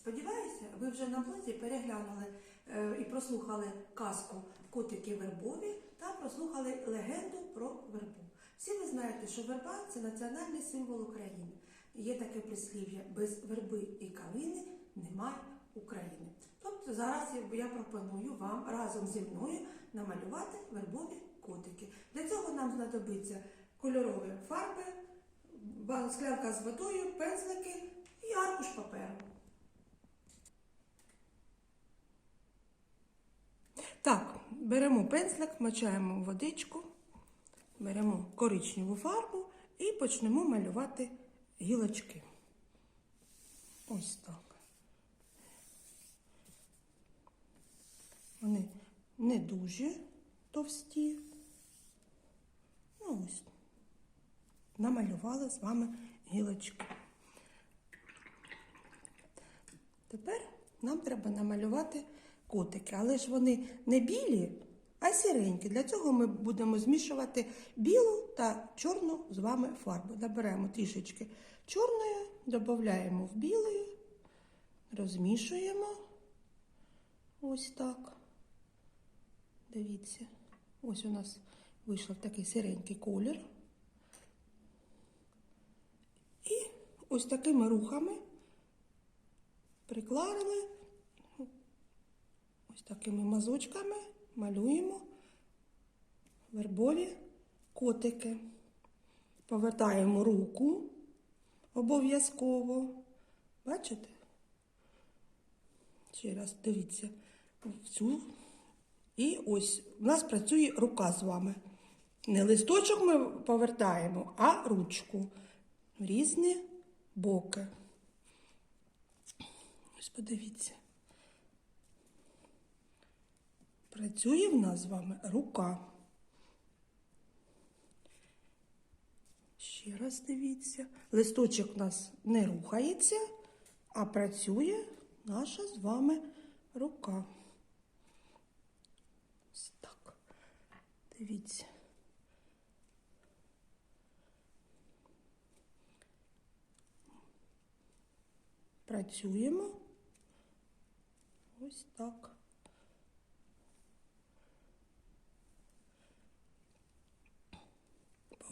Сподіваюся, ви вже на блозі переглянули е, і прослухали казку Котики вербові та прослухали легенду про вербу. Всі ви знаєте, що верба це національний символ України. Є таке прислів'я без верби і калини немає України. Тобто зараз я- пропоную вам разом зі мною намалювати вербові котики. Для цього нам знадобиться кольорові фарби, склянка з водою, пензлики і аркуш паперу. Так, беремо пензлик, мочаємо водичку, беремо коричневу фарбу і почнемо малювати гілочки. Ось так. Вони не дуже товсті. Ну, ось. Намалювали з вами гілочки. Тепер нам треба намалювати котики, але ж вони не білі, а сіренькі. Для цього ми будемо змішувати білу та чорну з вами фарбу. Наберемо трішечки чорної, додаємо в білої, розмішуємо. Ось так. Дивіться, ось у нас вийшов такий сіренький колір. І ось такими рухами прикларили, ось такими мазочками малюємо вербові котики. Повертаємо руку обов'язково. Бачите? Ще раз дивіться в. І ось у нас працює рука з вами. Не листочок ми повертаємо, а ручку в різні боки. Ось подивіться. Працює в нас з вами рука. Ще раз дивіться. Листочок у нас не рухається, а працює наша з вами рука. Ось так. Дивіться. Працюємо. Ось так.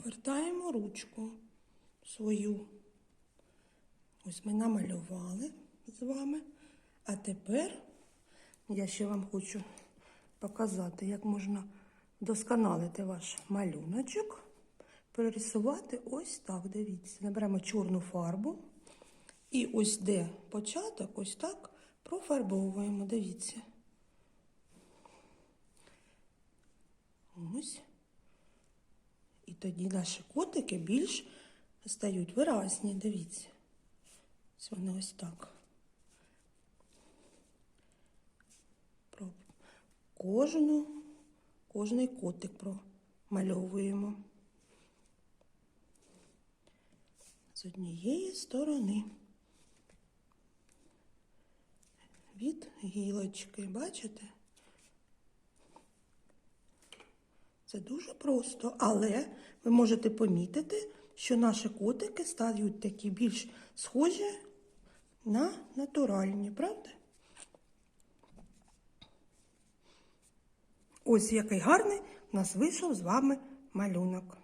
Повертаємо ручку свою. Ось ми намалювали з вами. А тепер я ще вам хочу показати, як можна досконалити ваш малюночок. Перерисувати ось так, дивіться. Наберемо чорну фарбу. І ось де початок, ось так профарбовуємо, дивіться. Ось. Тоді наші котики більш стають виразні, дивіться. Ось вони ось так. Кожну, кожний котик промальовуємо. З однієї сторони. Від гілочки, бачите? Це дуже просто, але ви можете помітити, що наші котики стають такі більш схожі на натуральні, правда? Ось який гарний у нас вийшов з вами малюнок.